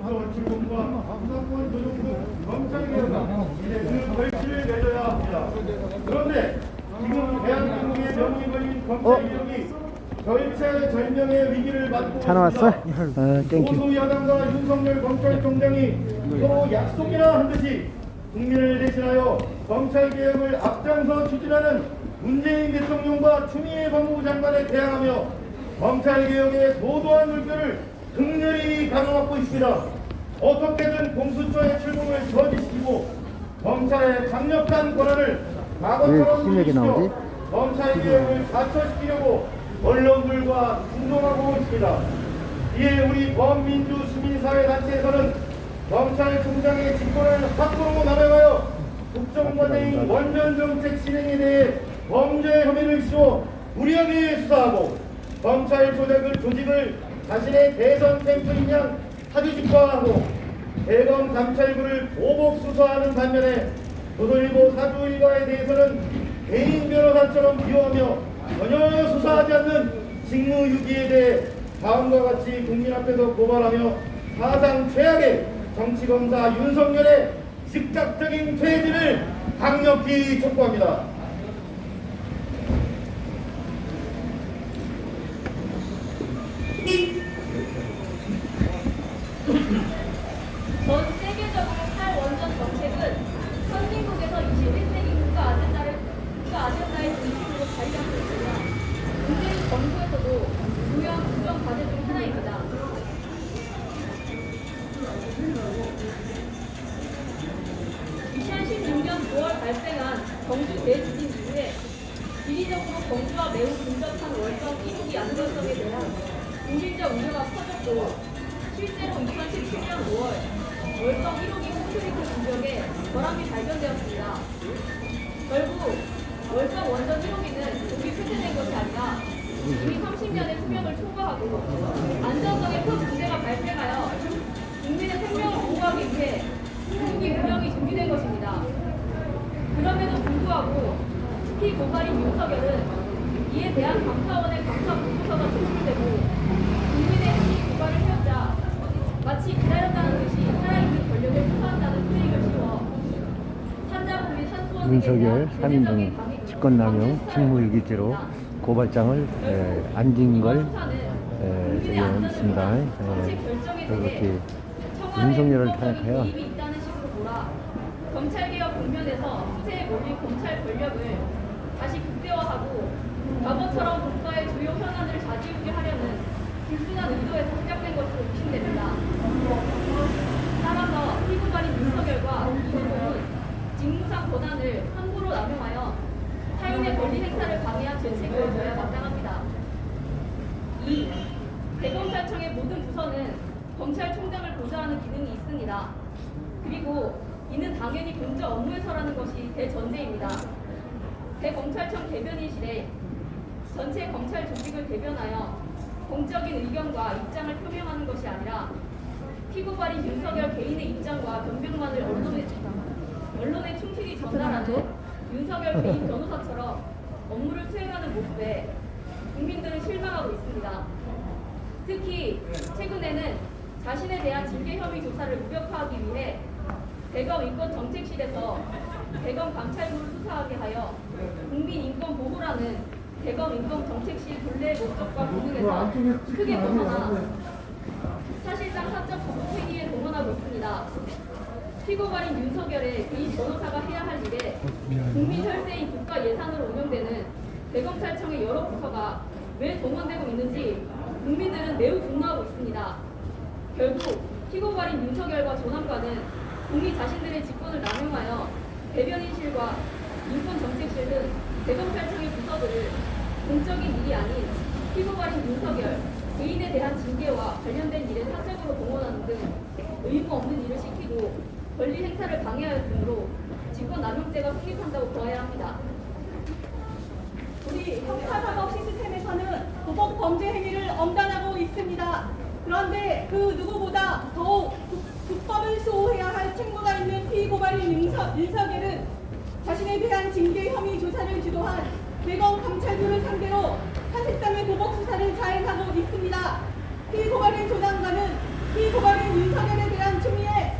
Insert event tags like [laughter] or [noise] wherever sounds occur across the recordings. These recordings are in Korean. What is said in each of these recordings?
출범과 수사권 조정부 검찰개혁은 이제 그 결실을 맺어야 합니다. 그런데 지금 대한민국의 명이 걸린 검찰개혁이 절체 절명의 위기를 맞고 차 나왔어? 있습니다. 어, 땡큐. 보수 야당과 윤석열 검찰총장이 서로 약속이나 한 듯이 국민을 대신하여 검찰개혁을 앞장서 추진하는 문재인 대통령과 추미애 법무부 장관에 대항하며 검찰개혁의 도도한 물결을 극렬히 가로막고 있습니다. 어떻게든 공수처의 출범을 저지시키고 검찰의 강력한 권한을 왜 과거처럼 나오지? 누리시켜 검찰개혁을 갖춰시키려고 언론들과 충돌하고 있습니다. 이에 우리 범민주 시민사회단체에서는 검찰총장의 직권을 확보로 남용하여 국정과제인 원전정책 진행에 대해 범죄 혐의를 씌워 무리하게 수사하고 검찰 조직을, 조직을 자신의 대선 캠프인 양 사주직화하고 대검 감찰부를 보복 수사하는 반면에 조선일보 사주 일가에 대해서는 개인 변호사처럼 비호하며 전혀 수사하지 않는 직무유기에 대해 다음과 같이 국민 앞에서 고발하며 사상 최악의 정치검사 윤석열의 즉각적인 퇴진을 강력히 촉구합니다. 특히 고발인 윤석열은 이에 대한 감사원의 감사 보고서가 제출되고 국민의 행위 고발을 해왔자 마치 기다렸다는 듯이 살아있는 권력을 수사한다는 트릭을 씌워 산자부 및 한수원에 윤석열 3인동 직권남용 직무유기죄로 고발장을 에, 안진 걸 에, 저기 있습니다. 에, 이렇게 윤석열을 탄핵하여 검찰개혁 국면에서 수세에 몰린 검찰 권력을 다시 극대화하고 과거처럼 국가의 주요 현안을 좌지우지 하려는 불순한 의도에서 시작된 것으로 의심됩니다. 따라서 피고발인 윤석열과 이재동은 직무상 권한을 함부로 남용하여 타인의 권리 행사를 방해한 죄책을 져야 마땅합니다. 2. 대검찰청의 모든 부서는 검찰총장을 보좌하는 기능이 있습니다. 그리고 이는 당연히 공적 업무에서라는 것이 대전제입니다. 대검찰청 대변인실에 전체 검찰 조직을 대변하여 공적인 의견과 입장을 표명하는 것이 아니라 피고발인 윤석열 개인의 입장과 변명만을 언론에, 언론에 충실히 전달하는 윤석열 개인 변호사처럼 업무를 수행하는 모습에 국민들은 실망하고 있습니다. 특히 최근에는 자신에 대한 징계 혐의 조사를 무력화하기 위해 대검 인권정책실에서 대검 감찰부를 수사하게 하여 국민 인권 보호라는 대검 인권 정책실 본래의 목적과 기능에서 크게 벗어나 사실상 사적 정보회의에 동원하고 있습니다. 피고발인 윤석열의 개인 변호사가 해야 할 일에 국민 혈세인 국가 예산으로 운영되는 대검찰청의 여러 부서가 왜 동원되고 있는지 국민들은 매우 분노하고 있습니다. 결국 피고발인 윤석열과 조남관은 국민 자신들의 직권을 남용하여 대변인실과 인권정책실은 대검찰청의 부서들을 공적인 일이 아닌 피고발인 윤석열 개인에 대한 징계와 관련된 일에 사적으로 동원하는 등 의무 없는 일을 시키고 권리 행사를 방해하였으므로 직권남용죄가 성립한다고 보아야 합니다. 우리 형사사법 시스템에서는 도박 범죄 행위를 엄단하고 있습니다. 그런데 그 누구보다 더욱 국- 국법을 수호해야 할 책무가 있는 피고발인 윤석, 윤석열 의원에 대한 징계 혐의 조사를 주도한 대검 감찰부를 상대로 사실상의 보복 수사를 자행하고 있습니다. 피고발인 조장관은 피고발인 윤석열에 대한 추미애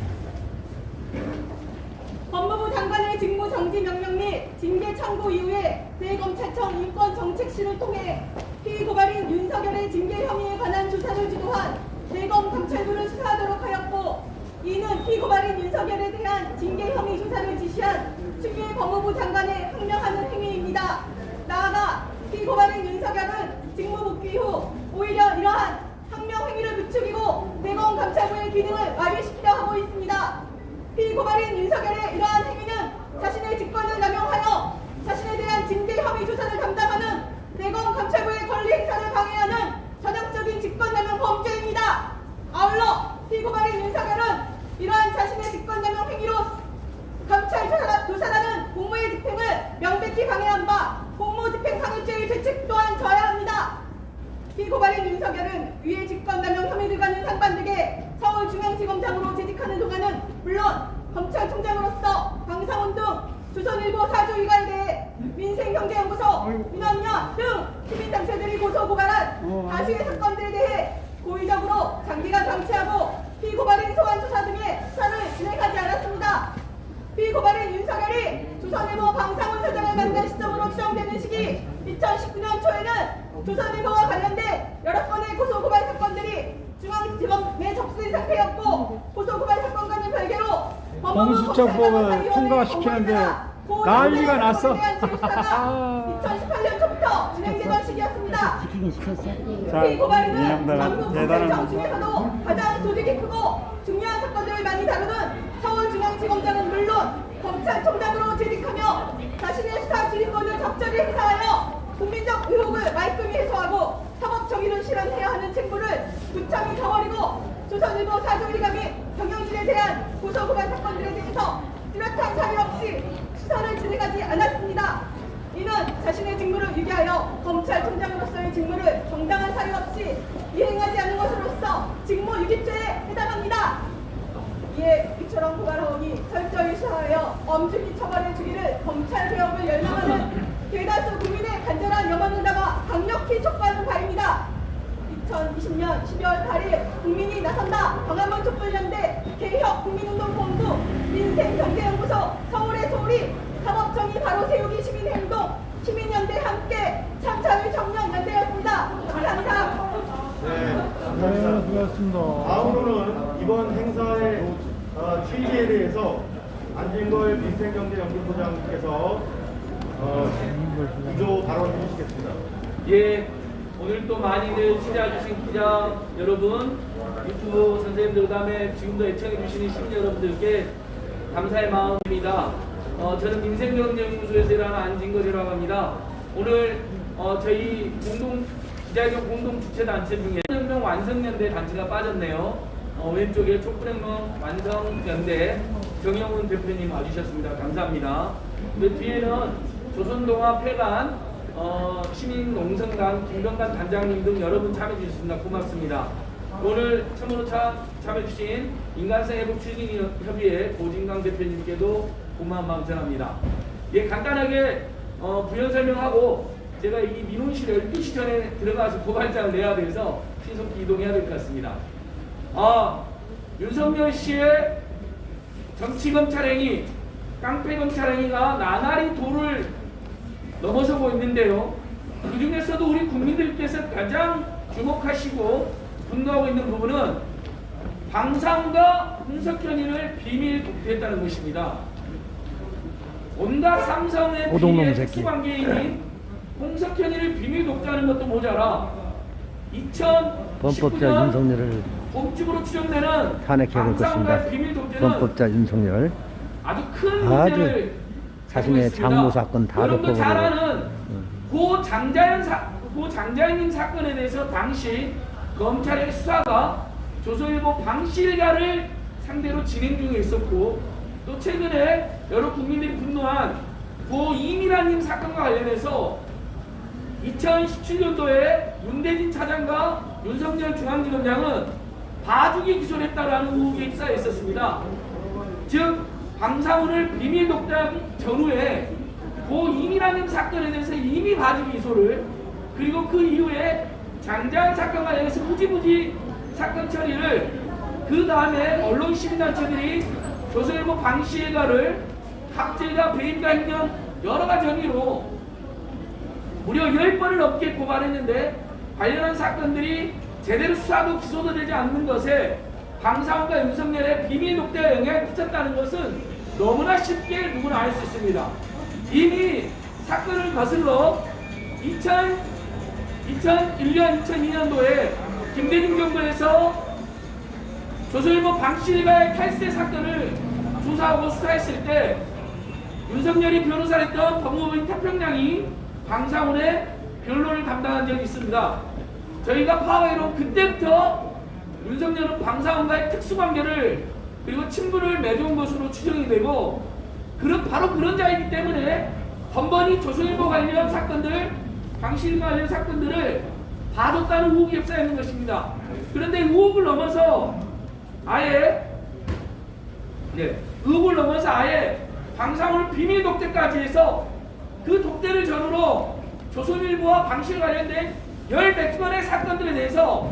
법무부 장관의 직무 정지 명령 및 징계 청구 이후에 대검찰청 인권정책실을 통해 피고발인 윤석열의 징계 혐의에 관한 조사를 주도한 대검 감찰부를 수사하도록 하였고 이는 피고발인 윤석열에 대한 징계 혐의 조사를 지시한 추미애 법무부 장관의 항명하는 행위입니다. 나아가 피고발인 윤석열은 직무 복귀 후 오히려 이러한 항명 행위를 부추기고 대검 감찰부의 기능을 마비시키려 하고 있습니다. 피고발인 윤석열의 이러한 행위는 자신의 직권을 남용하여 자신에 대한 징계 혐의 조사를 담당하는 대검 감찰부의 권리 행사를 방해하는 전형적인 직권남용 범죄입니다. 아울러 피고발인 윤석열은 이러한 자신의 직권남용 행위로 감찰 조사, 조사라는 공무의 집행을 명백히 방해한 바 공무집행 방해죄의 죄책 또한 져야 합니다. 피고발인 윤석열은 위의 직권남용 혐의들과는 상반되게 서울중앙지검장으로 재직하는 동안은 물론 검찰총장으로서 방상훈 등 조선일보 사주 일가에 대해 민생경제연구소, 민원연 등 시민 단체들이 고소 고발한 다수의 사건들에 대해 고의적으로 장기간 방치하고 피고발인 소환 조사 등의 수사를 진행하지 않았습니다. 피고발인 윤석열이 조선일보 방상훈 사장을 만난 시점으로 추정되는 시기 2019년 초에는 조선일보와 관련된 여러 건의 고소고발 사건들이 중앙지검에 접수된 상태였고 고소고발 사건과는 별개로 공수처법을 통과시키는데 난리가 났어. [laughs] 2018년 초부터 진행되던 시기였습니다. 자, 이놈들아, 전국 대단한 중에서도 가장 조직이 크고 중요한 사건들을 많이 다루는 서울중앙지검장은 물론 검찰총장으로 재직하며 자신의 수사 지휘권을 적절히 행사하여 국민적 의혹을 말끔히 해소하고 사법 정의를 실현해야 하는 책무를 부참히 저버리고 조선일보 사조일가 및 경영진에 대한 고소고발 사건들에 대해서 뚜렷한 사유 없이 수사를 진행하지 않았습니다. 이는 자신의 직무를 유기하여 검찰총장으로서의 직무를 정당한 사유 없이 이행하지 않는 것으로서 직무 유기죄에 해당합니다. 이에 이처럼 고발하오니 철저히 수사하여 엄중히 처벌해 주기를 검찰 개혁을 열망하는 대다수 국민의 간절한 담아 강력히 촉구하는 바입니다. 2020년 12월 8일 국민이 나선다 광화문 촛불연대 개혁 국민운동본부 민생경제연구소 서울의 소리 사법정의 바로 세우기 시민행동 시민연대 함께 참차를 청년연대였습니다. 감사합니다. 네, 네, 감사합니다. 수고하셨습니다. 다음으로는 이번 행사의 어, 취지에 대해서 안진걸 민생경제연구소장님께서 어, 구조 발언 해주시겠습니다. 예, 오늘 또 많이들 찾아주신 기자 여러분, 유튜브 선생님들, 그 다음에 지금도 애청해주시는 시민 여러분들께 감사의 마음입니다. 어, 저는 민생경제연구소에서 일하는 안진걸이라고 합니다. 오늘 어, 저희 공동, 기자협 공동 주최 단체 중에 혁명 완성연대 단체가 빠졌네요. 어, 왼쪽에 촛불혁명 완성연대 정영훈 대표님 와주셨습니다. 감사합니다. 그 뒤에는 조선동화 폐간 어, 시민농성단 김병관 단장님 등 여러분 참여해 주셨습니다. 고맙습니다. 오늘 참으로 참, 참여해 주신 인간성 회복 추진 협의회 고진강 대표님께도 고마운 마음 전합니다. 예, 간단하게 어, 부연 설명하고 제가 이 민원실 12시 전에 들어가서 고발장을 내야 돼서 신속히 이동해야 될 것 같습니다. 아, 윤석열 씨의 정치 검찰 행위, 깡패 검찰 행위가 나날이 도를 넘어서고 있는데요. 그 중에서도 우리 국민들께서 가장 주목하시고 분노하고 있는 부분은 방상과 홍석현이를 비밀 독대했다는 것입니다. 온갖 삼성의 비밀 새끼. 특수관계인인 홍석현이를 비밀 독대하는 것도 모자라 2019년 공직으로 추정되는 탄핵해볼 것입니다. 범법자 윤석열 아주 큰 아주 자신의. 장모 사건 다 여러분도 잘. 아는 고 장자연 사, 고 장자연님 사건에 대해서 당시 검찰의 수사가 조선일보 방실가를 상대로 진행 중에 있었고 또 최근에 여러 국민들이 분노한 고 이미라님 사건과 관련해서 2017년도에 윤대진 차장과 윤석열 중앙지검장은 봐주기 기소를 했다라는 의혹이 입사해 있었습니다. 즉 방사훈을 비밀 독단 전후에 고 이미라는 사건에 대해서 이미 봐주기 기소를 그리고 그 이후에 장자연 사건 관련해서 무지무지 사건 처리를 그 다음에 언론 시민단체들이 조선일보 방시회가를 학제가 배임과 행정 여러 가지 혐의로 무려 10번을 넘게 고발했는데 관련한 사건들이 제대로 수사도 기소도 되지 않는 것에 방사원과 윤석열의 비밀 독대가 영향을 끼쳤다는 것은 너무나 쉽게 누구나 알 수 있습니다. 이미 사건을 거슬러 2000, 2001년, 2002년도에 김대중 정부에서 조선일보 방실과의 탈세 사건을 조사하고 수사했을 때 윤석열이 변호사를 했던 법무부인 태평양이 방상훈의 변론을 담당한 적이 있습니다. 저희가 파악하기로 그때부터 윤석열은 방상훈과의 특수관계를 그리고 친분을 맺어온 것으로 추정이 되고 그런 바로 그런 자이기 때문에 번번이 조선일보 관련 사건들, 방실 관련 사건들을 봐줬다는 의혹이 휩싸이는 것입니다. 그런데 의혹을 넘어서 아예 네, 의혹을 넘어서 아예 방상훈을 비밀 독대까지 해서 그 독대를 전후로 조선일보와 방실 관련된 열몇 건의 사건들에 대해서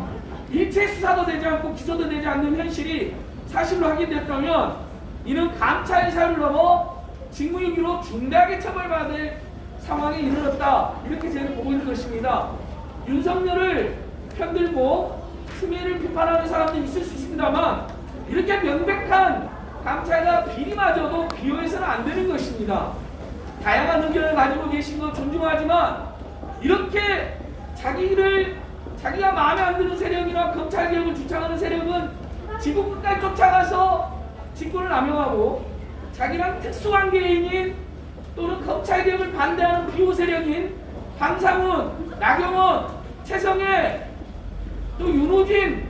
일체 수사도 되지 않고 기소도 되지 않는 현실이 사실로 확인됐다면 이는 감찰 사를 넘어 직무유기로 중대하게 처벌받을 상황에 이르렀다 이렇게 저는 보고 있는 것입니다. 윤석열을 편들고 추미애를 비판하는 사람도 있을 수 있습니다만 이렇게 명백한 감찰과 비리마저도 비호해서는 안 되는 것입니다. 다양한 의견을 가지고 계신 거 존중하지만 이렇게 자기를 자기가 마음에 안 드는 세력이나 검찰 개혁을 주창하는 세력은 지구 끝까지 쫓아가서 직권을 남용하고 자기랑 특수관계인인 또는 검찰 개혁을 반대하는 비호 세력인 방상훈, 나경원, 최성애, 또 윤호진,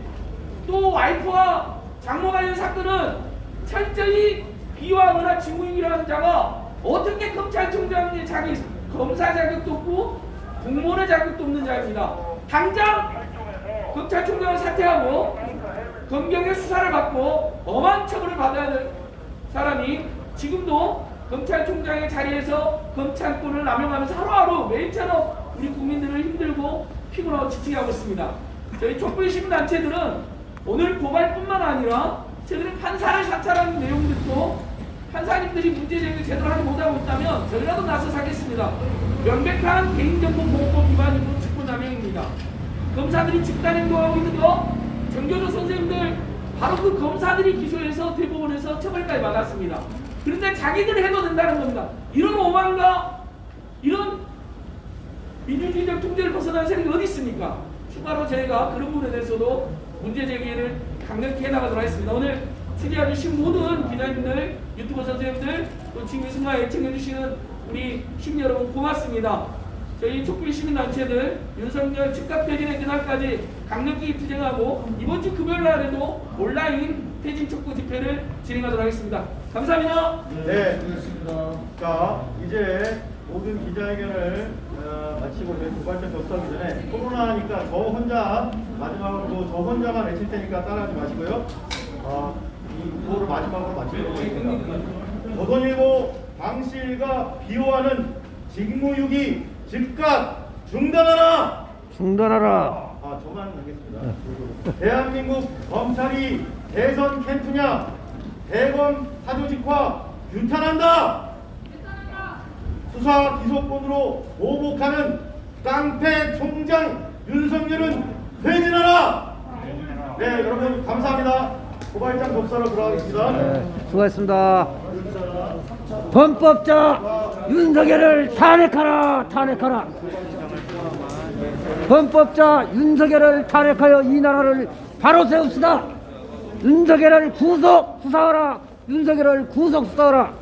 또 와이프와 장모 관련 사건은 철저히 비호하거나 직무유기라는 자가 어떻게 검찰총장이 자기 검사 자격도 없고 공무원의 자격도 없는 자입니다. 당장 검찰총장을 사퇴하고 검경의 수사를 받고 엄한 처벌을 받아야 될 사람이 지금도 검찰총장의 자리에서 검찰권을 남용하면서 하루하루 매일처럼 우리 국민들을 힘들고 피곤하고 지치게 하고 있습니다. 저희 촛불 시민단체들은 오늘 고발뿐만 아니라 최근에 판사를 사찰하는 내용들도 판사님들이 문제 제기를 제대로 하지 못하고 있다면 저희라도 나서 사겠습니다. 명백한 개인정보보호법 위반이고 직권남용입니다. 검사들이 집단행동하고 있는 거 정교조 선생님들 바로 그 검사들이 기소해서 대법원에서 처벌까지 받았습니다. 그런데 자기들이 해도 된다는 겁니다. 이런 오만과 이런 민주주의적 통제를 벗어난 세력이 어디 있습니까? 추가로 저희가 그런 부분에 대해서도 문제 제기를 강력히 해나가도록 하겠습니다. 오늘 취재해주신 모든 기자님들, 유튜버 선생님들, 또 지금 이 순간 애청해주시는 우리 시민 여러분 고맙습니다. 저희 촛불 시민단체들 윤석열 즉각 퇴진의 그날까지 강력히 투쟁하고 이번 주 금요일 날에도 온라인 퇴진 촉구 집회를 진행하도록 하겠습니다. 감사합니다. 네. 자, 이제 모든 기자회견을 어, 마치고 저희 고발장 접수하기 전에 코로나니까 저 혼자 마지막으로 저 혼자만 외칠 테니까 따라하지 마시고요. 어, 이 구호를 마지막으로 마치도록 하겠습니다. 조선일보 방실과 비호하는 직무유기 즉각 중단하라! 중단하라. 아, 저만 하겠습니다. 대한민국 검찰이 대선 캠프냐? 대검 사조직화 규탄한다! 수사 기소권으로 보복하는 깡패 총장 윤석열은 퇴진하라! 네, 여러분 감사합니다. 고발장 접사로 들어가겠습니다. 네, 수고했습니다. 범법자 윤석열을 탄핵하라, 탄핵하라. 범법자 윤석열을 탄핵하여 이 나라를 바로 세웁시다. 윤석열을 구속 수사하라. 윤석열을 구속 수사하라.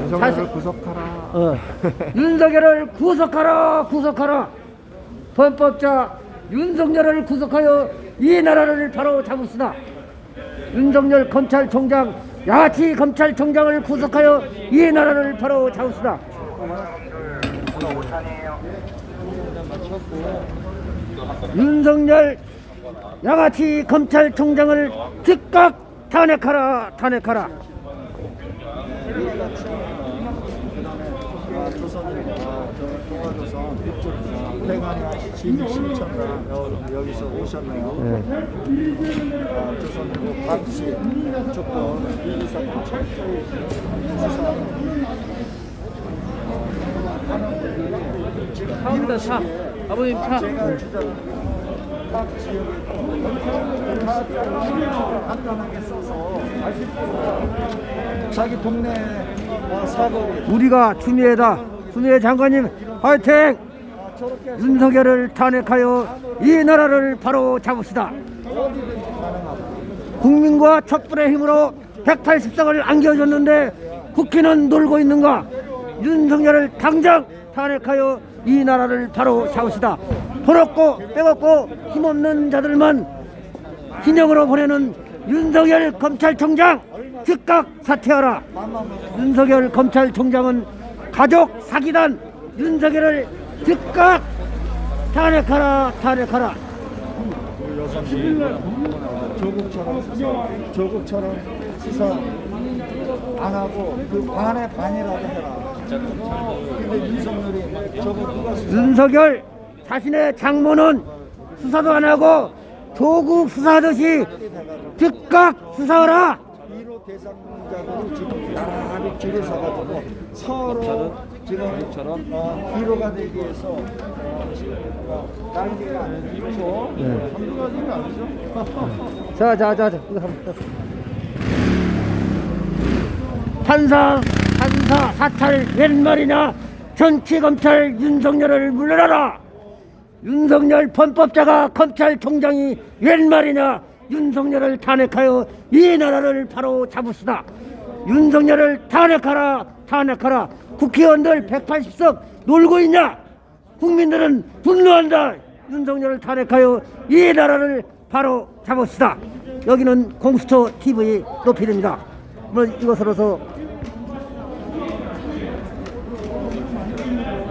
윤석열을 구속하라. 어. 윤석열을 구속하라, 구속하라. 범법자 윤석열을 구속하여 이 나라를 바로 잡읍시다. 윤석열 검찰총장, 야치 검찰총장을 구속하여 이 나라를 바로 잡읍시다. 윤석열 양아치 검찰총장을 즉각 탄핵하라, 탄핵하라. 조선일보와 동아조선 대관이 17천 여기서 오셨네요. 아, 조선일보 박씨 조건 이 사건 철저히 수사 차입니다. 차. 아버님 차. 제가 주장하는 각 지역에 간단하게 써서 자기 동네 어, 사거리. 우리가 추미애다. 추미애 장관님 화이팅 윤석열을 탄핵하여 이 나라를 바로 잡읍시다. 국민과 촛불의 힘으로 180석을 안겨줬는데 국회는 놀고 있는가? 윤석열을 당장 탄핵하여 이 나라를 바로 잡읍시다. 돈 없고 빼없고 힘없는 자들만 진영으로 보내는 윤석열 검찰총장 즉각 사퇴하라. 윤석열 검찰총장은 가족 사기단 윤석열을 즉각 탄핵하라 탄핵하라 조국처럼 수사, 조국처럼 수사 안 하고 그 반의 반이라도 해라. 근데 윤석열이 저거 누가 수사? 윤석열 자신의 장모는 수사도 안 하고 조국 수사하듯이 즉각 수사하라 1호 대상자들이 지금 나란히 줄을 서가지고 서로 지금 어, 1호가 되기 위해서 어, 어, 난리가 아니죠. 한두 가지가 아니죠. 자, 자, 자, 자. 이거 한번. 판사, 판사, 사찰 웬 말이냐? 정치검찰 윤석열을 물러나라! 윤석열 범법자가 검찰총장이 웬 말이냐? 윤석열을 탄핵하여 이 나라를 바로 잡읍시다. 윤석열을 탄핵하라, 탄핵하라. 국회의원들 180석 놀고 있냐? 국민들은 분노한다. 윤석열을 탄핵하여 이 나라를 바로 잡읍시다. 여기는 공수처 TV 높이입니다. 뭐 이것으로서